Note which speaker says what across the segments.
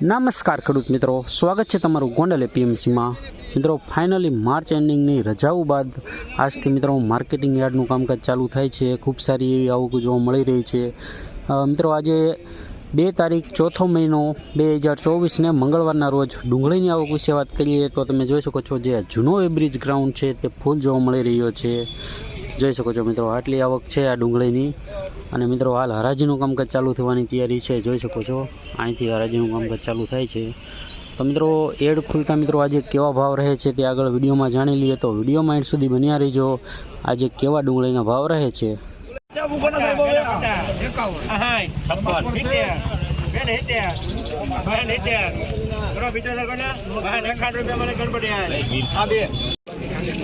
Speaker 1: નમસ્કાર ખેડૂત મિત્રો. સ્વાગત છે તમારું ગોંડલ એપીએમસીમાં. મિત્રો, ફાઇનલી માર્ચ એન્ડિંગની રજાઓ બાદ આજથી મિત્રો માર્કેટિંગ યાર્ડનું કામકાજ ચાલુ થાય છે. ખૂબ સારી એવી આવક જોવા મળી રહી છે. મિત્રો, આજે બે તારીખ ચોથો મહિનો બે હજાર ચોવીસને મંગળવારના રોજ ડુંગળીની આવક વિશે વાત કરીએ તો તમે જોઈ શકો છો જે જૂનો એબ્રિજ ગ્રાઉન્ડ છે તે ફૂલ જોવા મળી રહ્યો છે. જોઈ શકો છો મિત્રો આટલી આવક છે આ ડુંગળીની અને મિત્રો હાલ હરાજીનું કામકાજ ચાલુ થવાની તૈયારી છે જોઈ શકો છો અહીંથી હરાજીનું કામકાજ ચાલુ થાય છે તો મિત્રો એડ ખુલતા મિત્રો આજે કેવા ભાવ રહે છે તે આગળ વિડીયોમાં જાણી લઈએ તો વિડીયોમાં એન્ડ સુધી બન્યા રહીજો આજે કેવા ડુંગળીના ભાવ રહે છે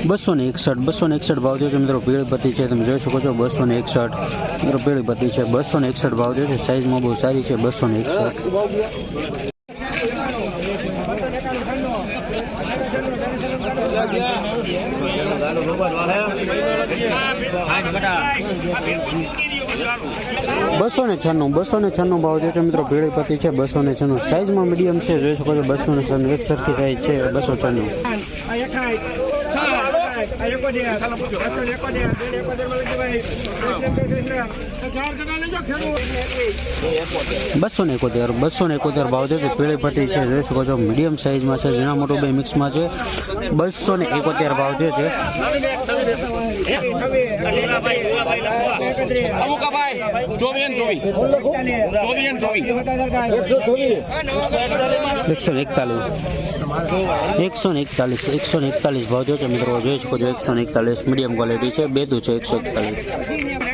Speaker 1: બસો ને એકસઠ બસો ને એકસઠ ભાવ થયો છે મિત્રો પીળીપત્તી છે, તમે જોઈ શકો છો બસો ને એકસઠ. મિત્રો પીળીપત્તી છે બસો ને એકસઠ ભાવ થયો છે, સાઇઝમાં બહુ સારી છે બસો ને એકસઠ. બસો ને છન્નું બસો ને છન્નું ભાવ થયો છે, મિત્રો પીળીપત્તી છે બસો ને છન્નું. સાઇઝમાં મીડિયમ છે, જોઈ શકો છો બસો ને છન્નું એક સરખી સાઇઝ છે બસો છન્નું. એકોતેર એકોતેર એકોતેરમાં લખી ભાઈ બસો ને એકોતેર બસો ને એકોતેર ભાવ છે પીળી પટ્ટી છે, જોઈ શકો છો, મીડિયમ સાઇઝમાં છે ઝીણા મોટું બે મિક્સમાં છે બસો ને એકોતેર ભાવ છે એકસો ને એકતાલીસ, એકસો ને એકતાલીસ, એકસો ને એકતાલીસ ભાવ જો છે મિત્રો, જોઈ શકો છો, એકસો ને એકતાલીસ, મીડિયમ ક્વોલિટી છે બેદું છે, એકસો એકતાલીસ.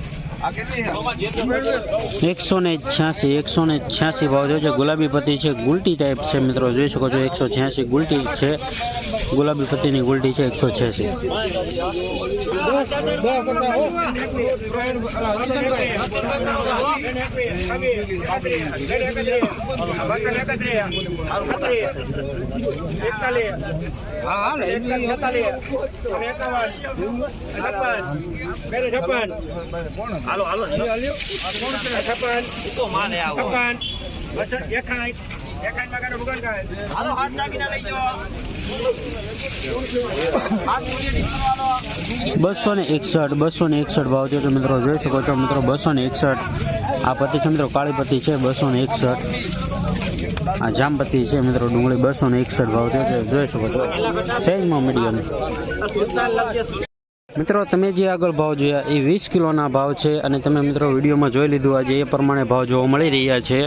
Speaker 2: એકસો
Speaker 1: ને છ્યાસી, એકસો ને છ્યાસી ભાવ જોયો છે. ગુલાબી પત્તી છે, ગુલટી ટાઈપ છે મિત્રો. જોઈ શકો છો, એકસો છ્યાસી ગુલટી છે. ગુલાબી પત્તીની ગુલટી છે, એકસો છ્યાસી.
Speaker 2: હાલો હાલો. હાલો હાથ નાખીને લઈ જાઓ.
Speaker 1: બસો ને એકસઠ બસો ને એકસઠ ભાવ છે મિત્રો. જોઈ શકો છો મિત્રો બસો ને એકસઠ. આ પતિ છે મિત્રો કાળી પતિ છે બસો ને એકસઠ. આ જામપતિ છે મિત્રો ડુંગળી બસો ને એકસઠ ભાવ છે. તે જોઈ શકો છો. સેજમાં મીડિયમ. મિત્રો, તમે જે આગળ ભાવ જોયા એ વીસ કિલોના ભાવ છે અને તમે મિત્રો વિડીયોમાં જોઈ લીધું આજે એ પ્રમાણે ભાવ જોવા મળી રહ્યા છે.